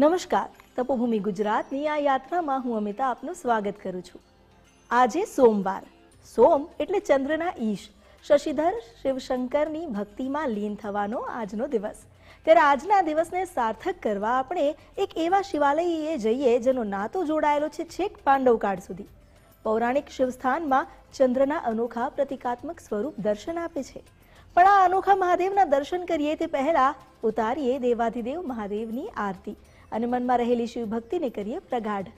નમસ્કાર. તપોભૂમિ ગુજરાતની આ યાત્રામાં હું અમિતા આપનું સ્વાગત કરું છું. આજે સોમવાર. સોમ એટલે ચંદ્રના ઈશ. શશિધર શિવશંકરની ભક્તિમાં લીન થવાનો આજનો દિવસ. ત્યારે આજના દિવસને સાર્થક કરવા આપણે એક એવા શિવાલયે જઈએ જેનો નાતો જોડાયેલો છે છેક પાંડવકાળ સુધી. પૌરાણિક શિવસ્થાનમાં ચંદ્રના અનોખા પ્રતિકાત્મક સ્વરૂપ દર્શન આપે છે. પણ આ અનોખા મહાદેવના દર્શન કરીએ તે પહેલા ઉતારીએ દેવાધિદેવ મહાદેવની આરતી. અને મનમાં રહેલી શિવ ભક્તિને કરીએ પ્રગાઢ.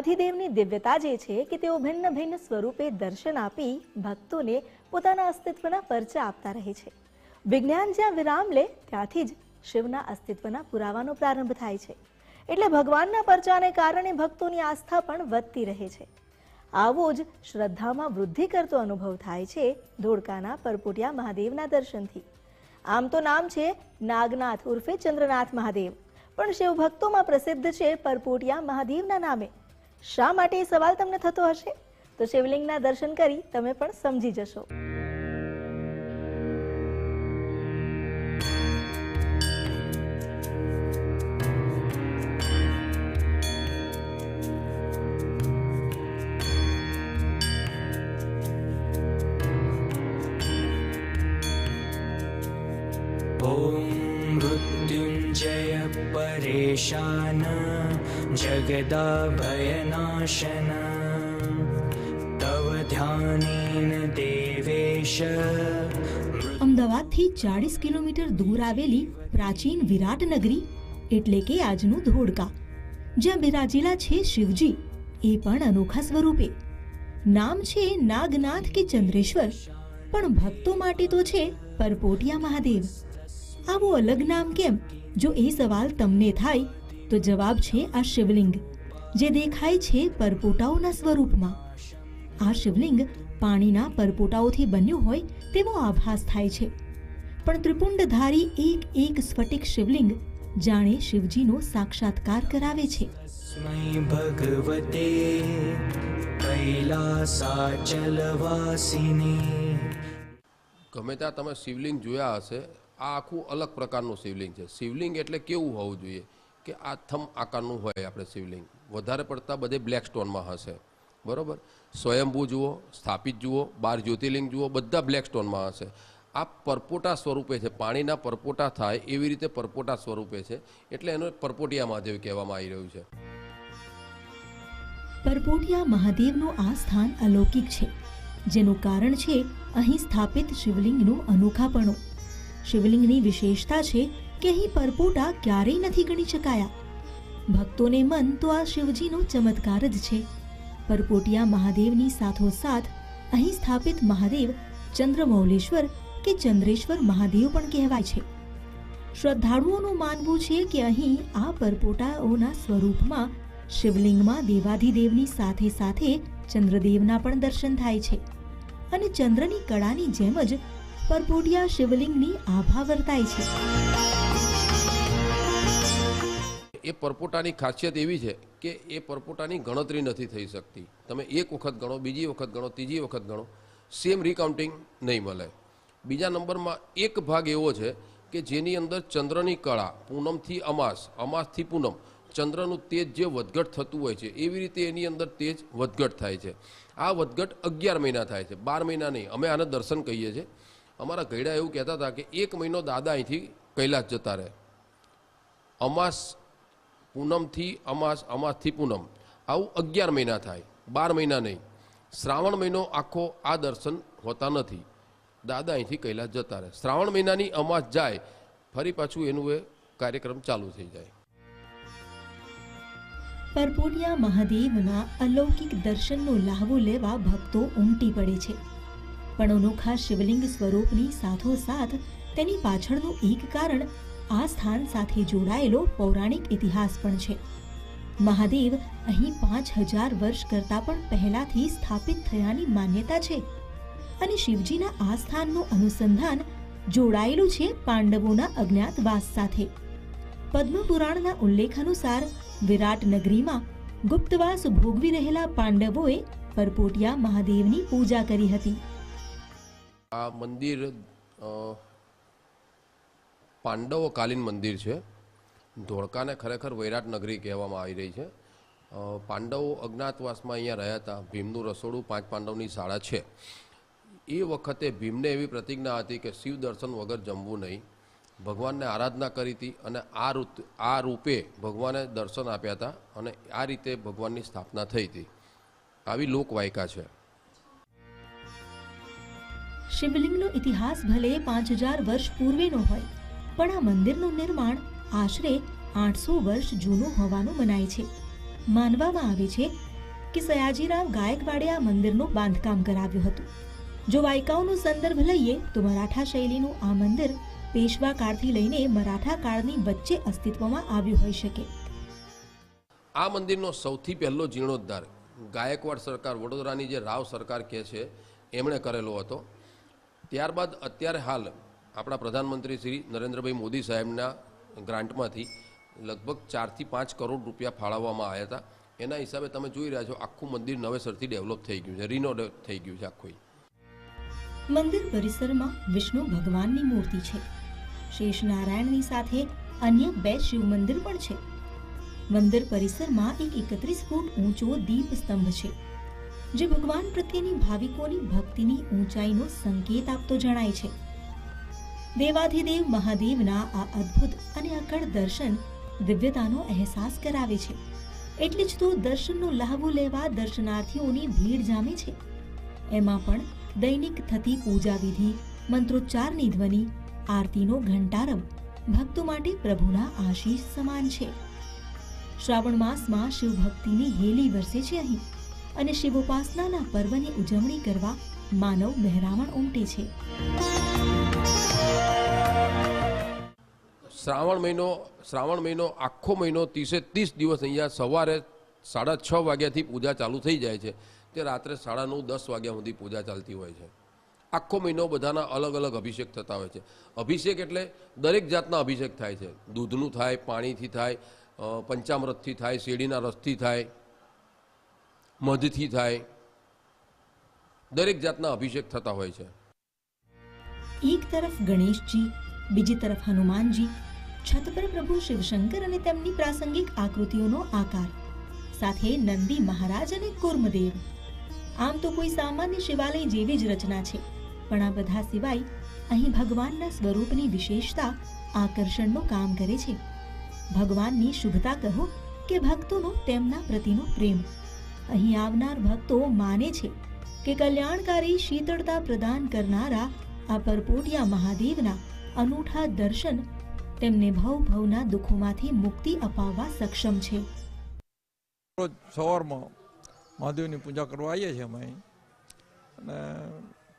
દેવાધિદેવની દિવ્યતા જે છે કે તેઓ ભિન્ન ભિન્ન સ્વરૂપે દર્શન આપી ભક્તોને પોતાના અસ્તિત્વના પરચા આપતા રહે છે. વિજ્ઞાન જ્યાં વિરામ લે, ત્યાંથી જ શિવના અસ્તિત્વના પુરાવાનો પ્રારંભ થાય છે. એટલે ભગવાનના પરચાને કારણે ભક્તોની આસ્થા પણ વધતી રહે છે. આવો જ શ્રદ્ધામાં વૃદ્ધિ કરતો અનુભવ થાય છે ધોળકાના પરપોટિયા મહાદેવના દર્શનથી. આમ તો નામ છે નાગનાથ ઉર્ફે ચંદ્રનાથ મહાદેવ. પણ શિવ ભક્તોમાં પ્રસિદ્ધ છે પરપોટિયા મહાદેવના નામે. શા માટે એ સવાલ તમને થતો હશે? તો શિવલિંગના દર્શન કરી તમે પણ સમજી જશો. परेशान जगदाभयनाशन तव ध्यानेन देवेश અમદાવાદથી ચાળીસ કિલોમીટર દૂર આવેલી પ્રાચીન વિરાટ નગરી એટલે કે આજનું ધોળકા જ્યાં બિરાજેલા છે શિવજી એ પણ અનોખા સ્વરૂપે નામ છે નાગનાથ કે ચંદ્રેશ્વર પણ ભક્તો માટે તો છે પરપોટિયા મહાદેવ આવું અલગ નામ કેમ જો એ સવાલ તમને થાય તો જવાબ છે આ શિવલિંગ જે દેખાય છે પરપોટાઓના સ્વરૂપમાં. આ શિવલિંગ પાણીના પરપોટાઓથી બન્યું હોય તેવો આભાસ થાય છે. પણ ત્રિપુંડધારી એક એક સ્ફટિક શિવલિંગ જાણે શિવજીનો સાક્ષાત્કાર કરાવે છે. ભગવતે કૈલાસાચલવાસિની ગમે ત્યાં તમે શિવલિંગ જોયા હશે આ આખું અલગ પ્રકારનું શિવલિંગ છે. શિવલિંગ એટલે કેવું હોવું જોઈએ કે આ થમ આકારનું હોય આપણે શિવલિંગ. વધારે પડતા બધે બ્લેક સ્ટોનમાં હશે. બરાબર? સ્વયંભૂ જુઓ, સ્થાપિત જુઓ, બાર જ્યોતિર્લિંગ જુઓ, બધા બ્લેક સ્ટોનમાં હશે. આ પરપોટા સ્વરૂપે છે. પાણીના પરપોટા થાય એવી રીતે પરપોટા સ્વરૂપે છે. એટલે એનો પરપોટિયા મહાદેવ કહેવામાં આવી રહ્યું છે. પરપોટિયા મહાદેવનું આ સ્થાન અલૌકિક છે, જેનું કારણ છે અહીં સ્થાપિત શિવલિંગનું અનોખાપણું. શિવલિંગની વિશેષતા છે કે અહીં પરપોટા ક્યારેય નથી ગણી શકાયા. ભક્તોને મન તો આ શિવજીનો ચમત્કાર જ છે. પરપોટિયા મહાદેવની સાથોસાથ અહીં સ્થાપિત મહાદેવ ચંદ્રમૌલેશ્વર કે ચંદ્રેશ્વર મહાદેવ પણ કહેવાય છે. શ્રદ્ધાળુઓનું માનવું છે કે અહીં આ પરપોટાઓના સ્વરૂપમાં શિવલિંગમાં દેવાધિદેવની સાથે સાથે ચંદ્રદેવના પણ દર્શન થાય છે. અને ચંદ્રની કળાની જેમ જ પરપોટિયા શિવલિંગની આભા વર્તાય છે. એ પરપોટાની ખાસિયત એવી છે કે એ પરપોટાની ગણતરી નથી થઈ શકતી. તમે એક વખત ગણો, બીજી વખત ગણો, ત્રીજી વખત ગણો સેમ રિકાઉન્ટિંગ નહીં મળે. બીજા નંબરમાં એક ભાગ એવો છે કે જેની અંદર ચંદ્રની કળા, પૂનમથી અમાસ, અમાસથી પૂનમ, ચંદ્રનું તેજ જે વધઘટ થતું હોય છે, એવી રીતે એની અંદર તેજ વધઘટ થાય છે. આ વધઘટ અગિયાર મહિના થાય છે, બાર મહિના નહીં, અમે આને દર્શન કહીએ છીએ. અમારા ગયડા એવું કહેતા હતા કે એક મહિનો દાદા અહીંથી કૈલાસ જતા રહે. અમાસ પૂનમથી અમાસ, અમાસથી પૂનમ. આવું અગિયાર મહિના થાય, બાર મહિના નહીં. શ્રાવણ મહિનો આખો આ દર્શન હોતા નથી. દાદા અહીંથી કૈલાસ જતા રહે. શ્રાવણ મહિનાની અમાસ જાય, ફરી પાછું એનું એ કાર્યક્રમ ચાલુ થઈ જાય. પરપોટિયા મહાદેવના અલૌકિક દર્શનનો લાહવો લેવા ભક્તો ઉમટી પડે છે. પણ અનોખા શિવલિંગ સ્વરૂપની સાથોસાથ તેની પાછળનું એક કારણ આ સ્થાન સાથે જોડાયેલો પૌરાણિક ઇતિહાસ પણ છે. મહાદેવ અહીં પાંચ હજાર વર્ષ કરતાં પણ પહેલાથી સ્થાપિત થયાની માન્યતા છે અને શિવજીના આ સ્થાનનું અનુસંધાન જોડાયેલું છે પાંડવોના અજ્ઞાતવાસ સાથે. પદ્મપુરાણના ઉલ્લેખ અનુસાર વિરાટ નગરીમાં ગુપ્તવાસ ભોગવી રહેલા પાંડવોએ પરપોટિયા મહાદેવની પૂજા કરી હતી. આ મંદિર પાંડવોકાલીન પાંડવો કાલીન મંદિર છે. ધોળકાને ખરેખર વૈરાટ નગરી કહેવામાં આવી રહી છે. પાંડવો અજ્ઞાતવાસમાં અહીંયા રહ્યા હતા. ભીમનું રસોડું પાંચ પાંડવની શાળા છે. એ વખતે ભીમને એવી પ્રતિજ્ઞા હતી કે શિવ દર્શન વગર જમવું નહીં. ભગવાનને આરાધના કરી હતી અને આ રૂત, આ રૂપે ભગવાને દર્શન આપ્યા હતા અને આ રીતે ભગવાનની સ્થાપના થઈ હતી. આવી લોકવાયકા છે. શિવલિંગનો ઇતિહાસ ભલે પાંચ હજાર વર્ષ પૂર્વેનો હોય, પણ આ મંદિરનું નિર્માણ આશરે આઠસો વર્ષ જૂનું હોવાનું મનાય છે. માનવામાં આવે છે કે સયાજીરાવ ગાયકવાડે આ મંદિરનું બાંધકામ કરાવ્યું હતું. જો વાયકાઓનો સંદર્ભ લઈએ, તો મરાઠા શૈલીનું આ મંદિર પેશવા કાળથી લઈને મરાઠા કાળની વચ્ચે અસ્તિત્વમાં આવ્યું હોઈ શકે. આ મંદિરનો સૌથી પહેલો જીર્ણોદ્ધાર ગાયકવાડ સરકાર વડોદરાની જે રાવ સરકાર કહે છે, એમણે કરેલો હતો. ત્યારબાદ અત્યારે હાલ આપણા પ્રધાનમંત્રી શ્રી નરેન્દ્રભાઈ મોદી સાહેબના ગ્રાન્ટમાંથી લગભગ ચારથી પાંચ કરોડ રૂપિયા ફાળવવામાં આવ્યા હતા. એના હિસાબે તમે જોઈ રહ્યા છો આખું મંદિર નવેસરથી ડેવલપ થઈ ગયું છે રિનોડ થઈ ગયું છે આખું. મંદિર પરિસરમાં વિષ્ણુ ભગવાનની મૂર્તિ છે. શેષ નારાયણની સાથે અન્ય બે શિવ મંદિર પણ છે. મંદિર પરિસરમાં એક એકત્રીસ ફૂટ ઊંચો દીપ સ્તંભ છે. જે ભગવાન પ્રત્યેની ભાવિકોની ભક્તિની ઊંચાઈનો સંકેત આપતો જણાય છે. દેવાધિદેવ મહાદેવના આ અદ્ભુત અને અકળ દર્શન દિવ્યતાનો અહેસાસ કરાવે છે. એટલે જ તો દર્શનનો લહાવો લેવા દર્શનાર્થીઓની ભીડ જામે છે. એમાં પણ દૈનિક થતી પૂજા વિધિ, મંત્રોચ્ચારની ધ્વનિ, આરતીનો ઘંટારવ ભક્તો માટે પ્રભુના આશીષ સમાન છે. શ્રાવણ માસમાં શિવ ભક્તિની હેલી વરસે છે અહીં. અને શિવોપાસનાના પર્વની ઉજવણી કરવા માનવ મહેરામણ ઉમટે છે. શ્રાવણ મહિનો શ્રાવણ મહિનો, આખો મહિનો ત્રીસે ત્રીસ દિવસ અહીંયા સવારે સાડા છ વાગ્યાથી પૂજા ચાલુ થઈ જાય છે, તે રાત્રે સાડા નવ, દસ વાગ્યા સુધી પૂજા ચાલતી હોય છે. આખો મહિનો બધાના અલગ અલગ અભિષેક થતા હોય છે. અભિષેક એટલે દરેક જાતના અભિષેક થાય છે. દૂધનું થાય, પાણીથી થાય પંચામૃતથી થાય, શેરડીના રસથી થાય મધથી થાય. દરેક જાતના અભિષેક થતા હોય છે. એક તરફ ગણેશજી, બીજી તરફ હનુમાનજી, છત પર પ્રભુ શિવશંકર અને તેમની પ્રાસંગિક આકૃતિઓનો આકાર, સાથે નંદી મહારાજ અને કુર્મદેવ. આમ તો કોઈ સામાન્ય શિવાલય જેવી જ રચના છે, પણ આ બધા સિવાય અહીં ભગવાનના સ્વરૂપની વિશેષતા આકર્ષણનું કામ કરે છે. ભગવાનની શુભતા કહો કે ભક્તોનો તેમના પ્રતિનો પ્રેમ. અહીં આવનાર ભક્તો માને છે કે કલ્યાણકારી શીતળતા પ્રદાન કરનારા આ પરપોટિયા મહાદેવના અનૂઠા દર્શન તેમને ભવ ભવના દુઃખોમાંથી મુક્તિ અપાવવા સક્ષમ છે. રોજ સવારમાં મહાદેવની પૂજા કરવા આવીએ છીએ અમે અને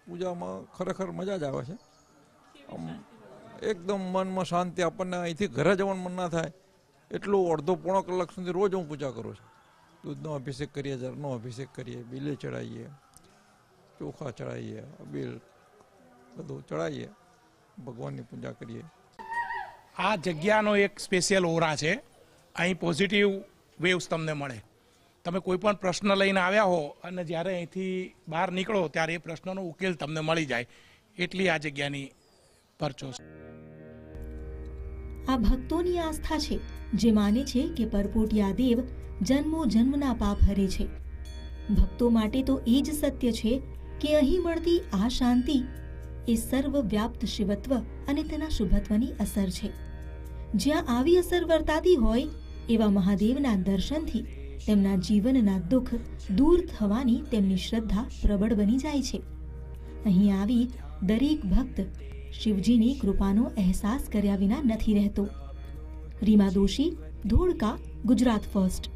પૂજામાં ખરેખર મજા જ આવે છે. એકદમ મનમાં શાંતિ આપણને અહીંથી ઘરે જવાનું મન ના થાય. એટલું અડધો પોણો કલાક સુધી રોજ હું પૂજા કરું છું. દૂધનો અભિષેક કરીએ જળનો અભિષેક કરીએ બિલે ચડાવીએ ચોખા ચડાવીએ અબીલ બધું ચડાવીએ ભગવાનની પૂજા કરીએ. આ જગ્યાનો એક સ્પેશિયલ ઓરા છે. અહીં પોઝિટિવ વેવ્સ તમને મળે. તમે કોઈ પણ પ્રશ્ન લઈને આવ્યા હો અને જ્યારે અહીંથી બહાર નીકળો ત્યારે એ પ્રશ્નનો ઉકેલ તમને મળી જાય. એટલી આ જગ્યાની પરચો છે. આ ભક્તોની આસ્થા છે જે માને છે કે પરપોટિયા દેવ જન્મો જન્મના પાપ હરે છે. ભક્તો માટે તો એ જ સત્ય છે કે અહીં મળતી આ શાંતિ એ સર્વવ્યાપ્ત શિવત્વ અને તેના શુભત્વની અસર છે. જ્યાં આવી અસર વર્તાતી હોય એવા મહાદેવના દર્શનથી તેમના જીવનના દુઃખ દૂર થવાની તેમની શ્રદ્ધા પ્રબળ બની જાય છે. અહીં આવી દરેક ભક્ત શિવજીની કૃપાનો અહેસાસ કર્યા વિના નથી રહેતો. રીમા દોશી, ધોળકા, ગુજરાત ફર્સ્ટ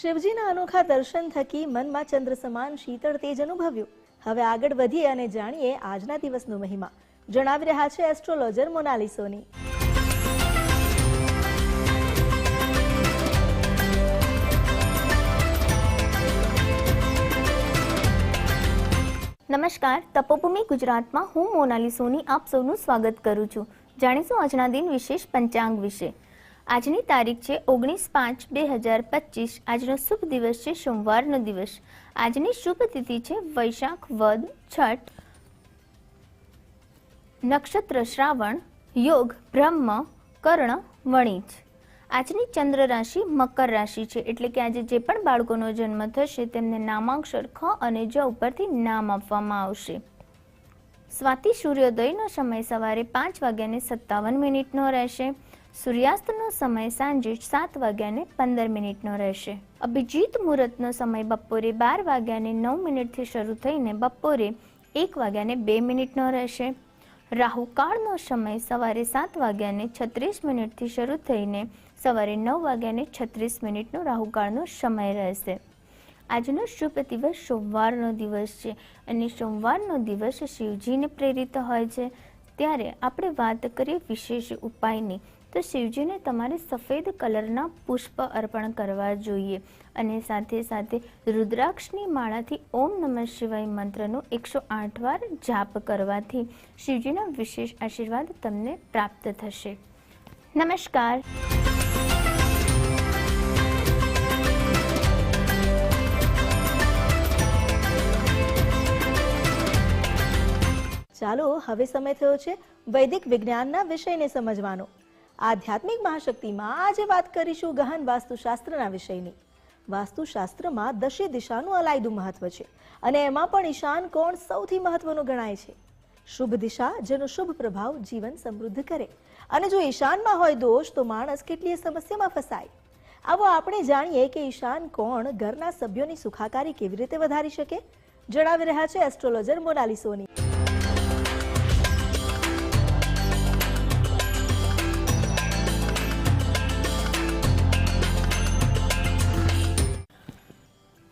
શિવજીના અનોખા દર્શન થકી મનમાં ચંદ્ર સમાન શીતળ તેજ અનુભવ્યું. હવે આગળ વધીએ અને જાણીએ આજના દિવસનો મહિમા. જણાવી રહ્યા છે એસ્ટ્રોલોજર મોનાલી સોની. નમસ્કાર, તપોભૂમિ ગુજરાતમાં હું મોનાલી સોની આપ સૌનું સ્વાગત કરું છું. જાણીશું આજના દિન વિશેષ પંચાંગ વિશે. આજની તારીખ છે ઓગણીસ પાંચ બે હજાર પચીસ. આજનો શુભ દિવસ છે સોમવારનો દિવસ. આજની શુભ તિથિ છે વૈશાખ, વદ, છઠ, નક્ષત્ર, શ્રાવણ, યોગ, બ્રહ્મ, કર્ણ, વણિજ. આજની ચંદ્ર રાશિ મકર રાશિ છે એટલે કે આજે જે પણ બાળકોનો જન્મ થશે તેમને નામાંક્ષર ખ અને જ ઉપરથી નામ આપવામાં આવશે. સ્વાતિ સૂર્યોદયનો સમય સવારે પાંચ વાગ્યાને સત્તાવન મિનિટનો રહેશે. સૂર્યાસ્તનો સમય સાંજે સાત વાગ્યાને પંદર મિનિટનો રહેશે. અભિજીત મુહૂર્તનો સમય બપોરે બાર વાગ્યાને નવ મિનિટથી શરૂ થઈને બપોરે એક વાગ્યાને બે મિનિટનો રહેશે. રાહુકાળનો સમય સવારે સાત વાગ્યાને છત્રીસ મિનિટથી શરૂ થઈને સવારે નવ વાગ્યાને છત્રીસ મિનિટનો રાહુકાળનો સમય રહેશે. આજનો શુભ દિવસ સોમવારનો દિવસ છે અને સોમવારનો દિવસ શિવજીને પ્રેરિત હોય છે. ત્યારે આપણે વાત કરીએ વિશેષ ઉપાયની. તો શિવજીને તમારે સફેદ કલરના પુષ્પ અર્પણ કરવા જોઈએ. અને સાથે સાથે રુદ્રાક્ષની માળાથી ઓમ નમઃ શિવાય મંત્રનો એકસો આઠ વાર જાપ કરવાથી શિવજીના વિશેષ આશીર્વાદ તમને પ્રાપ્ત થશે. નમસ્કાર. ચાલો, હવે સમય થયો છે વૈદિક વિજ્ઞાનના વિષયને સમજવાનો. આધ્યાત્મિક મહાશક્તિમાં આજે વાત કરીશું ગહન વાસ્તુશાસ્ત્રના વિષયની. વાસ્તુશાસ્ત્રમાં દશે દિશાનું અલાયદું મહત્વ છે અને એમાં પણ ઈશાન કોણ સૌથી મહત્વનું ગણાય છે. શુભ દિશા, જેનો શુભ પ્રભાવ જીવન સમૃદ્ધ કરે. અને જો ઈશાનમાં હોય દોષ, તો માણસ કેટલીય સમસ્યામાં ફસાય. આવો આપણે જાણીએ કે ઈશાન કોણ ઘરના સભ્યોની સુખાકારી કેવી રીતે વધારી શકે? જણાવી રહ્યા છે એસ્ટ્રોલોજર મોનાલી સોની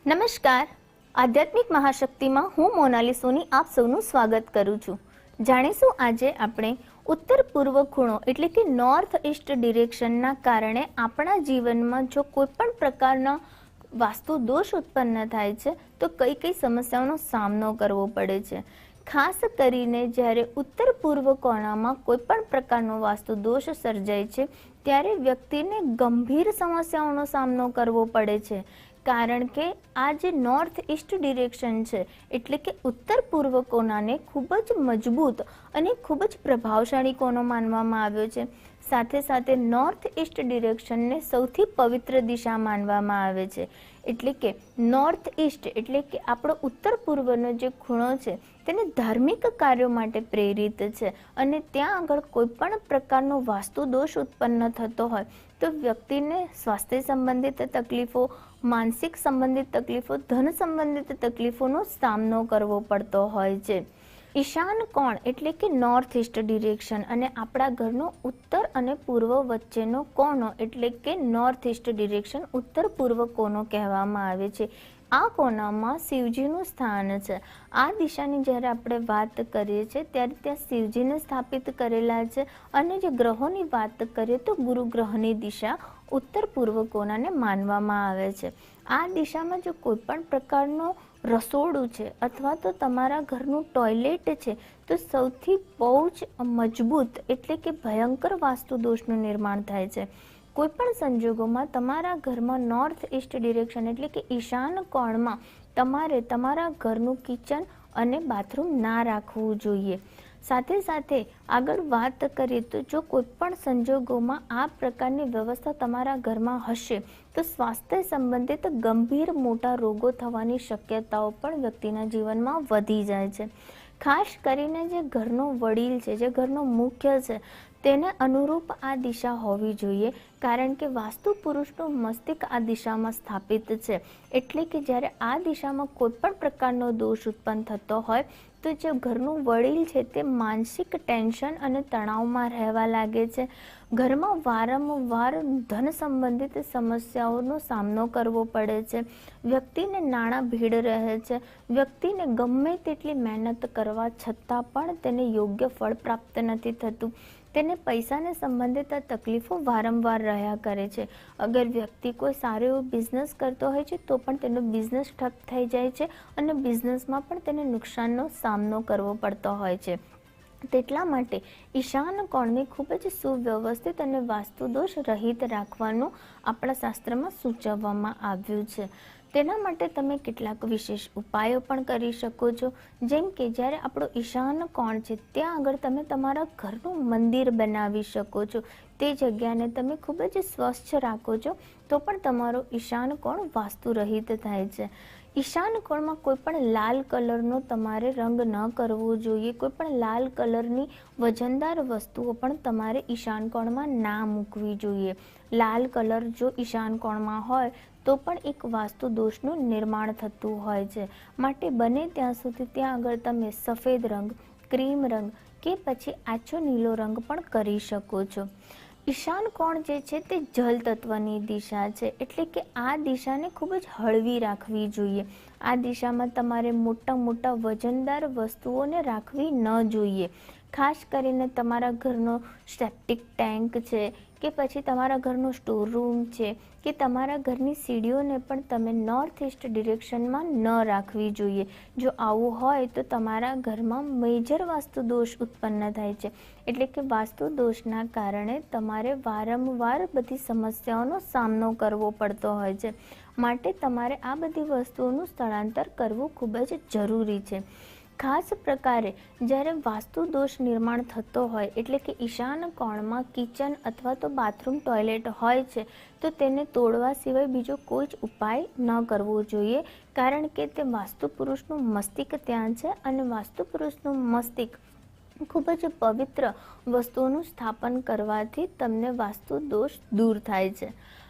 નમસ્કાર. આધ્યાત્મિક મહાશક્તિમાં હું મોનાલી સોની આપ સૌનું સ્વાગત કરું છું. જાણીશું આજે આપણે ઉત્તર પૂર્વ ખૂણો એટલે કે નોર્થ ઈસ્ટ ડિરેક્શનના કારણે આપણા જીવનમાં જો કોઈ પણ પ્રકારના વાસ્તુ દોષ ઉત્પન્ન થાય છે, તો કઈ કઈ સમસ્યાઓનો સામનો કરવો પડે છે. ખાસ કરીને જ્યારે ઉત્તર પૂર્વ કોણામાં કોઈ પણ પ્રકારનો વાસ્તુ દોષ સર્જાય છે, ત્યારે વ્યક્તિને ગંભીર સમસ્યાઓનો સામનો કરવો પડે છે. કારણ કે આ જે નોર્થ ઇસ્ટ ડિરેક્શન છે, એટલે કે ઉત્તર પૂર્વ કોનાને ખૂબ જ મજબૂત અને ખૂબ જ પ્રભાવશાળી કોનો માનવામાં આવ્યો છે. સાથે સાથે નોર્થ ઇસ્ટ ડિરેક્શનને સૌથી પવિત્ર દિશા માનવામાં આવે છે. એટલે કે નોર્થ ઇસ્ટ એટલે કે આપણો ઉત્તર પૂર્વનો જે ખૂણો છે તેને ધાર્મિક કાર્યો માટે પ્રેરિત છે અને ત્યાં આગળ કોઈ પણ પ્રકારનો વાસ્તુ દોષ ઉત્પન્ન થતો હોય તો વ્યક્તિને સ્વાસ્થ્ય સંબંધિત તકલીફો, માનસિક સંબંધિત તકલીફો, ધન સંબંધિત તકલીફોનો સામનો કરવો પડતો હોય છે. ઈશાન કોણ એટલે કે નોર્થ ઇસ્ટ ડિરેક્શન અને આપણા ઘરનો ઉત્તર અને પૂર્વ વચ્ચેનો કોનો એટલે કે નોર્થ ઇસ્ટ ડિરેક્શન ઉત્તર પૂર્વ કોનો કહેવામાં આવે છે. આ કોનામાં શિવજીનું સ્થાન છે. આ દિશાની જ્યારે આપણે વાત કરીએ છીએ, ત્યારે ત્યાં શિવજીને સ્થાપિત કરેલા છે અને જે ગ્રહોની વાત કરીએ, તો ગુરુ ગ્રહની દિશા ઉત્તર પૂર્વ કોનાને માનવામાં આવે છે. આ દિશામાં જો કોઈ પણ પ્રકારનો રસોડું છે અથવા તો તમારા ઘરનું ટોયલેટ છે, તો સૌથી બહુ જ મજબૂત એટલે કે ભયંકર વાસ્તુ દોષનું નિર્માણ થાય છે. કોઈ પણ સંજોગોમાં તમારા ઘરમાં નોર્થ ઇસ્ટ ડિરેક્શન એટલે કે ઈશાન કોણમાં તમારે તમારા ઘરનું કિચન અને બાથરૂમ ના રાખવું જોઈએ. સાથે સાથે આગળ વાત કરીએ તો જો કોઈ પણ સંજોગોમાં આ પ્રકારની વ્યવસ્થા તમારા ઘરમાં હશે, તો સ્વાસ્થ્ય સંબંધિત ગંભીર મોટા રોગો થવાની શક્યતાઓ પણ વ્યક્તિના જીવનમાં વધી જાય છે. ખાસ કરીને જે ઘરનો વડીલ છે, જે ઘરનો મુખ્ય છે તેને અનુરૂપ આ દિશા હોવી જોઈએ, કારણ કે વાસ્તુ પુરુષનું મસ્તિષ્ક આ દિશામાં સ્થાપિત છે. એટલે કે જ્યારે આ દિશામાં કોઈ પણ પ્રકારનો દોષ ઉત્પન્ન થતો હોય, તો જે ઘરનું વડીલ છે તે માનસિક ટેન્શન અને તણાવમાં રહેવા લાગે છે. ઘરમાં વારંવાર ધન સંબંધિત સમસ્યાઓનો સામનો કરવો પડે છે. વ્યક્તિને નાણાં ભીડ રહે છે. વ્યક્તિને ગમે તેટલી મહેનત કરવા છતાં પણ તેને યોગ્ય ફળ પ્રાપ્ત નથી થતું. તેને પૈસાને સંબંધિત તકલીફો વારંવાર રહ્યા કરે છે. અગર વ્યક્તિ કોઈ સારો એવો બિઝનેસ કરતો હોય છે, તો પણ તેનો બિઝનેસ ઠપ થઈ જાય છે અને બિઝનેસમાં પણ તેને નુકસાનનો સામનો કરવો પડતો હોય છે. તેટલા માટે ઈશાન કોણને ખૂબ જ સુવ્યવસ્થિત અને વાસ્તુદોષ રહિત રાખવાનું આપણા શાસ્ત્રમાં સૂચવવામાં આવ્યું છે. તેના માટે તમે કેટલાક વિશેષ ઉપાયો પણ કરી શકો છો. જેમ કે જ્યારે આપણો ઈશાન કોણ છે, ત્યાં આગળ તમે તમારા ઘરનું મંદિર બનાવી શકો છો. તે જગ્યાને તમે ખૂબ જ સ્વચ્છ રાખો છો, તો પણ તમારો ઈશાન કોણ વાસ્તુરહિત થાય છે. ઈશાન કોણમાં કોઈ પણ લાલ કલરનો તમારે રંગ ન કરવો જોઈએ. કોઈ પણ લાલ કલરની વજનદાર વસ્તુઓ પણ તમારે ઈશાન કોણમાં ના મૂકવી જોઈએ. લાલ કલર જો ઈશાન કોણમાં હોય તો પણ એક વાસ્તુ દોષનું નિર્માણ થતું હોય છે. માટે બને ત્યાં સુધી ત્યાં આગળ તમે સફેદ રંગ, ક્રીમ રંગ કે પછી આછો નીલો રંગ પણ કરી શકો છો. ઈશાન કોણ જે છે તે જલ તત્વની દિશા છે. એટલે કે આ દિશાને ખૂબ જ હળવી રાખવી જોઈએ. આ દિશામાં તમારે મોટા મોટા વજનદાર વસ્તુઓને રાખવી ન જોઈએ. ખાસ કરીને તમારા ઘરનો સેપ્ટિક ટેન્ક છે કે પછી તમારા ઘરનો સ્ટોર રૂમ છે, કે તમારા ઘરની સીડીઓને પણ તમે નોર્થ ઇસ્ટ ડિરેક્શનમાં ન રાખવી જોઈએ. જો આવું હોય તો તમારા ઘરમાં મેજર વાસ્તુ દોષ ઉત્પન્ન થાય છે. એટલે કે વાસ્તુ દોષના કારણે તમારે વારંવાર બધી સમસ્યાઓનો સામનો કરવો પડતો હોય છે. માટે તમારે આ બધી વસ્તુઓનું સ્થળાંતર કરવું ખૂબ જ જરૂરી છે. ખાસ પ્રકારે જ્યારે વાસ્તુ દોષ નિર્માણ થતો હોય, એટલે કે ઈશાન કોણમાં કિચન અથવા તો બાથરૂમ ટોયલેટ હોય છે, તો તેને તોડવા સિવાય બીજો કોઈ જ ઉપાય ન કરવો જોઈએ, કારણ કે તે વાસ્તુ પુરુષનું મસ્તિષ્ક ત્યાં છે અને વાસ્તુ પુરુષનું મસ્તિષ્ક ખૂબ જ પવિત્ર વસ્તુઓનું સ્થાપન કરવાથી તમને વાસ્તુ દોષ દૂર થાય છે.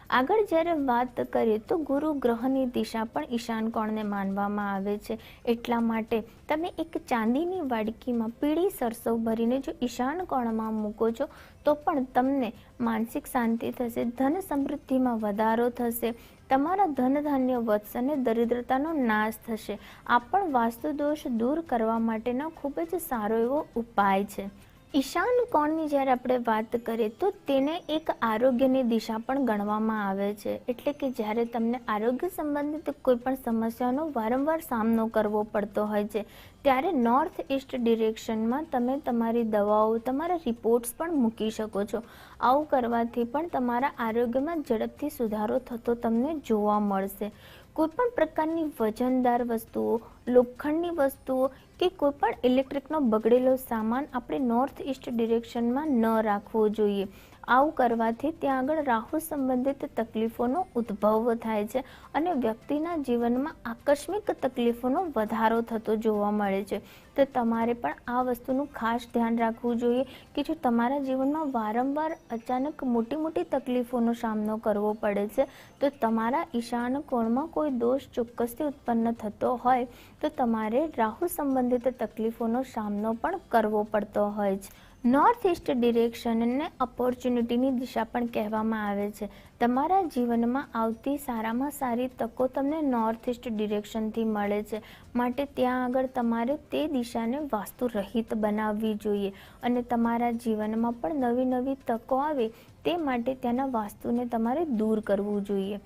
આગળ જ્યારે વાત કરીએ તો ગુરુ ગ્રહની દિશા પણ ઈશાન કોણને માનવામાં આવે છે. એટલા માટે તમે એક ચાંદીની વાડકીમાં પીળી સરસવ ભરીને જો ઈશાન કોણમાં મૂકો છો, તો પણ તમને માનસિક શાંતિ થશે, ધન સમૃદ્ધિમાં વધારો થશે, તમારા ધન ધાન્ય વધશે અને દરિદ્રતાનો નાશ થશે. આ પણ વાસ્તુ દોષ દૂર કરવા માટેનો ખૂબ જ સારો એવો ઉપાય છે. ઈશાન કોણની જ્યારે આપણે વાત કરીએ તો તેને એક આરોગ્યની દિશા પણ ગણવામાં આવે છે. એટલે કે જ્યારે તમને આરોગ્ય સંબંધિત કોઈ પણ સમસ્યાનો વારંવાર સામનો કરવો પડતો હોય છે, ત્યારે નોર્થ ઈસ્ટ ડિરેક્શનમાં તમે તમારી દવાઓ, તમારા રિપોર્ટ્સ પણ મૂકી શકો છો. આવું કરવાથી પણ તમારા આરોગ્યમાં ઝડપથી સુધારો થતો તમને જોવા મળશે. કોઈ પણ પ્રકારની વજનદાર વસ્તુઓ, લોખંડની વસ્તુઓ કે કોઈ પણ ઇલેક્ટ્રિકનો બગડેલો સામાન આપણે નોર્થ ઈસ્ટ ડિરેક્શનમાં ન રાખવો જોઈએ. આવું કરવાથી ત્યાં આગળ રાહુ સંબંધિત તકલીફોનો ઉદ્ભવ થાય છે અને વ્યક્તિના જીવનમાં આકસ્મિક તકલીફોનો વધારો થતો જોવા મળે છે. તો તમારે પણ આ વસ્તુનું ખાસ ધ્યાન રાખવું જોઈએ કે જો તમારા જીવનમાં વારંવાર અચાનક મોટી મોટી તકલીફોનો સામનો કરવો પડે છે, તો તમારા ઈશાન કોણમાં કોઈ દોષ ચોક્કસથી ઉત્પન્ન થતો હોય, તો તમારે રાહુ સંબંધિત તકલીફોનો સામનો પણ કરવો પડતો હોય છે. નોર્થ ઇસ્ટ ડિરેક્શનને ઓપોર્ચ્યુનિટીની દિશા પણ કહેવામાં આવે છે. તમારા જીવનમાં આવતી સારામાં સારી તકો તમને નોર્થ ઇસ્ટ ડિરેક્શનથી મળે છે. માટે ત્યાં આગળ તમારે તે દિશાને વાસ્તુ રહિત બનાવવી જોઈએ. અને તમારા જીવનમાં પણ નવી નવી તકો આવે તે માટે ત્યાંના વાસ્તુને તમારે દૂર કરવું જોઈએ.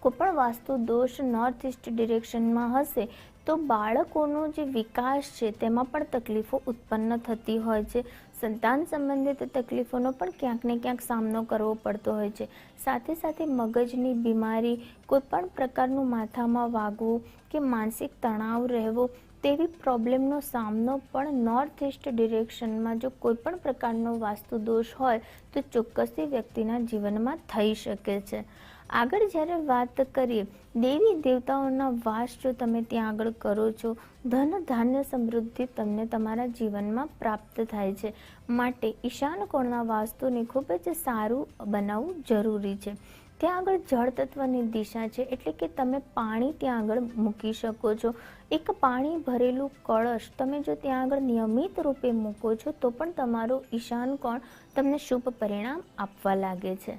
કોઈ પણ વાસ્તુ દોષ નોર્થ ઇસ્ટ ડિરેક્શનમાં હશે, તો બાળકોનો જે વિકાસ છે, તેમાં પણ તકલીફો ઉત્પન્ન થતી હોય છે. સંતાન સંબંધિત તકલીફોનો પણ ક્યાંક ને ક્યાંક સામનો કરવો પડતો હોય છે. સાથે સાથે મગજની બીમારી કોઈ પણ પ્રકારનું માથામાં વાગવું કે માનસિક તણાવ રહેવો તેવી પ્રોબ્લેમનો સામનો પણ નોર્થ ઇસ્ટ ડિરેક્શનમાં જો કોઈ પણ પ્રકારનો વાસ્તુ દોષ હોય, તો ચોક્કસથી વ્યક્તિના જીવનમાં થઈ શકે છે. આગળ જ્યારે વાત કરીએ, દેવી દેવતાઓના વાસ જો તમે ત્યાં આગળ કરો છો, ધન ધાન્ય સમૃદ્ધિ તમને તમારા જીવનમાં પ્રાપ્ત થાય છે. માટે ઈશાન કોણના વાસ્તુને ખૂબ જ સારું બનાવવું જરૂરી છે. ત્યાં આગળ જળ તત્વની દિશા છે, એટલે કે તમે પાણી ત્યાં આગળ મૂકી શકો છો. એક પાણી ભરેલું કળશ તમે જો ત્યાં આગળ નિયમિત રૂપે મૂકો છો, તો પણ તમારું ઈશાન કોણ તમને શુભ પરિણામ આપવા લાગે છે.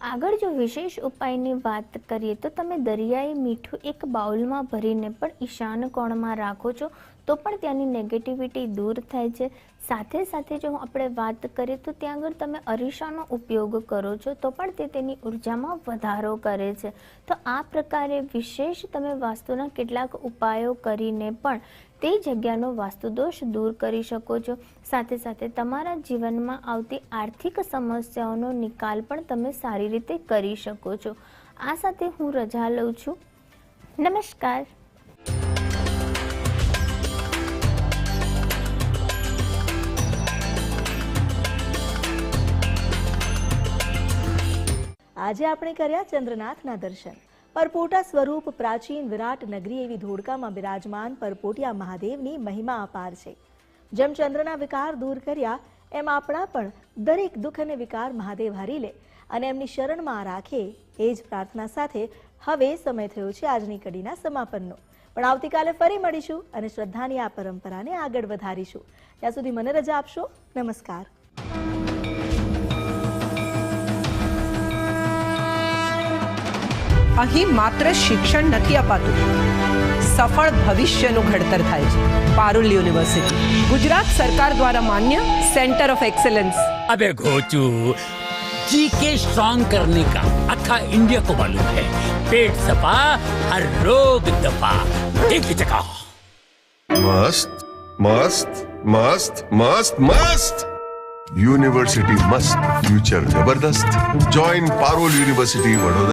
આગળ જો વિશેષ ઉપાયની વાત કરીએ, તો તમે દરિયાઈ મીઠું એક બાઉલમાં ભરીને પણ ઈશાન કોણમાં રાખો છો તો પણ ત્યાંની નેગેટિવિટી દૂર થાય છે. સાથે સાથે જો આપણે વાત કરીએ તો ત્યાં આગળ તમે અરીસાનો ઉપયોગ કરો છો તો પણ તે તેની ઉર્જામાં વધારો કરે છે. તો આ પ્રકારે વિશેષ તમે વાસ્તુના કેટલાક ઉપાયો કરીને પણ તે જગ્યાનો વાસ્તુદોષ દૂર કરી શકો છો. સાથે સાથે તમારા જીવનમાં આવતી આર્થિક સમસ્યાઓનો નિકાલ પણ તમે સારી રીતે કરી શકો છો. આ સાથે હું રજા લઉં છું. નમસ્કાર. આજે આપણે કર્યા ચંદ્રનાથના દર્શન. પરપોટા સ્વરૂપ પ્રાચીન વિરાટ નગરી એવી ધોળકામાં બિરાજમાન પરપોટિયા મહાદેવની મહિમા અપાર છે. જેમ ચંદ્રના વિકાર દૂર કર્યા, એમ આપણા પણ દરેક દુઃખ અને વિકાર મહાદેવ હરી લે અને એમની શરણમાં રાખે એ જ પ્રાર્થના સાથે હવે સમય થયો છે આજની કડીના સમાપનનો. પણ આવતીકાલે ફરી મળીશું અને શ્રદ્ધાની આ પરંપરાને આગળ વધારીશું. ત્યાં સુધી મને રજા આપશો. નમસ્કાર. અહીં માત્ર શિક્ષણ નથી અપાતું સફળ ભવિષ્યનું ઘડતર થાય છે પારુલ યુનિવર્સિટી ગુજરાત સરકાર દ્વારા માન્ય સેન્ટર ઓફ એક્સેલન્સ अबे घोचू जी के स्ट्रॉन्ग करने का अथा इंडिया को मालूम है पेट सफा हर रोग दफा एक ही जगह મસ્ત મસ્ત મસ્ત મસ્ત મસ્ત યુનિવર્સિટી મસ્ત ફ્યુચર જબરદસ્ત જોઈન પારોલ યુનિવર્સિટી વડોદરા